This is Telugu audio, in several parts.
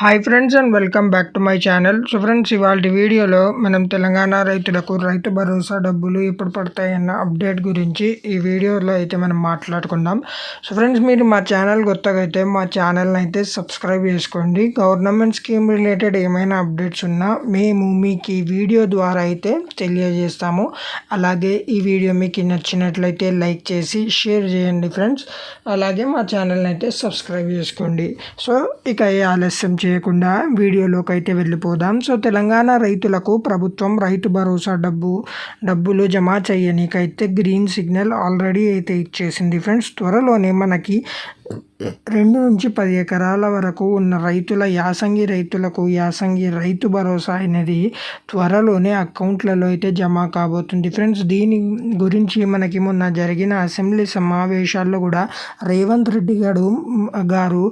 Hi friends and welcome back to my channel so friends ఇవాళ వీడియోలో మనం తెలంగాణ రైతులకు రైతు భరోసా డబ్బులు ఎప్పుడు పడతాయన్న అప్డేట్ గురించి ఈ వీడియోలో అయితే మనం మాట్లాడుకుందాం. సో ఫ్రెండ్స్ మీరు మా ఛానల్ కొత్తగా అయితే మా ఛానల్ని అయితే సబ్స్క్రైబ్ చేసుకోండి. గవర్నమెంట్ స్కీమ్ రిలేటెడ్ ఏమైనా అప్డేట్స్ ఉన్నా మేము మీకు ఈ వీడియో ద్వారా అయితే తెలియజేస్తాము. అలాగే ఈ వీడియో మీకు నచ్చినట్లయితే లైక్ చేసి షేర్ చేయండి ఫ్రెండ్స్ అలాగే మా ఛానల్ని అయితే సబ్స్క్రైబ్ చేసుకోండి. సో ఇక ఏ ఆలస్యం చేయకుండా వీడియోలోకి అయితే వెళ్ళిపోదాం. సో తెలంగాణ రైతులకు ప్రభుత్వం రైతు భరోసా డబ్బు డబ్బులు జమ చేయనీకైతే గ్రీన్ సిగ్నల్ ఆల్రెడీ అయితే ఇచ్చేసింది. ఫ్రెండ్స్ త్వరలోనే మనకి రెండు నుంచి పది ఎకరాల వరకు ఉన్న రైతుల యాసంగి రైతులకు యాసంగి రైతు భరోసా అనేది త్వరలోనే అకౌంట్లలో అయితే జమ కాబోతుంది. ఫ్రెండ్స్ దీని గురించి మనకి మొన్న జరిగిన అసెంబ్లీ సమావేశాల్లో కూడా రేవంత్ రెడ్డి గారు గారు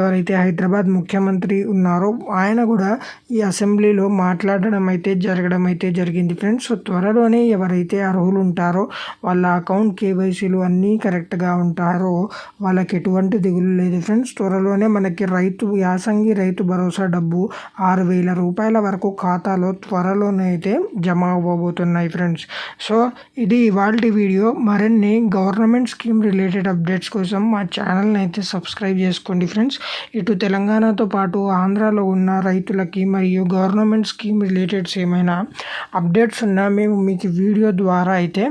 ఎవరైతే హైదరాబాద్ ముఖ్యమంత్రి ఉన్నారో ఆయన కూడా ఈ అసెంబ్లీలో మాట్లాడడం అయితే జరగడం అయితే జరిగింది. ఫ్రెండ్స్ సో త్వరలోనే ఎవరైతే అర్హులు ఉంటారో వాళ్ళ అకౌంట్ కేవైసీలు అన్నీ కరెక్ట్గా ఉంటారో వాళ్ళకి ఎటువంటి దిగులు లేదు ఫ్రెండ్స్. త్వరలోనే మనకి రైతు యాసంగి రైతు భరోసా డబ్బు ఆరు వేల రూపాయల వరకు ఖాతాలో త్వరలోనే అయితే జమ అవ్వబోతున్నాయి ఫ్రెండ్స్. సో ఇది ఇవాళ వీడియో. మరిన్ని గవర్నమెంట్ స్కీమ్ రిలేటెడ్ అప్డేట్స్ కోసం మా ఛానల్ని అయితే సబ్స్క్రైబ్ చేసుకోండి ఫ్రెండ్స్. ఇటు తెలంగాణతో పాటు ఆంధ్రాలో ఉన్న రైతులకి మరియు గవర్నమెంట్ స్కీమ్ రిలేటెడ్స్ ఏమైనా అప్డేట్స్ ఉన్నా మేము మీకు వీడియో ద్వారా అయితే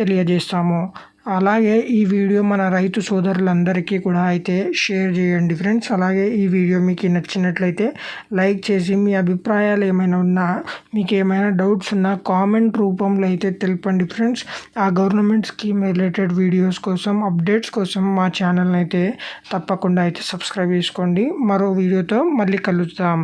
తెలియజేస్తాము. అలాగే ఈ వీడియో మన రైతు సోదరులందరికీ కూడా అయితే షేర్ చేయండి ఫ్రెండ్స్. అలాగే ఈ వీడియో మీకు నచ్చినట్లయితే లైక్ చేసి మీ అభిప్రాయాలు ఏమైనా ఉన్నా మీకు ఏమైనా డౌట్స్ ఉన్నా కామెంట్ రూపంలో అయితే తెలపండి ఫ్రెండ్స్. ఆ గవర్నమెంట్ స్కీమ్ రిలేటెడ్ వీడియోస్ కోసం అప్డేట్స్ కోసం మా ఛానల్ని అయితే తప్పకుండా అయితే సబ్స్క్రైబ్ చేసుకోండి. మరో వీడియోతో మళ్ళీ కలుద్దాం.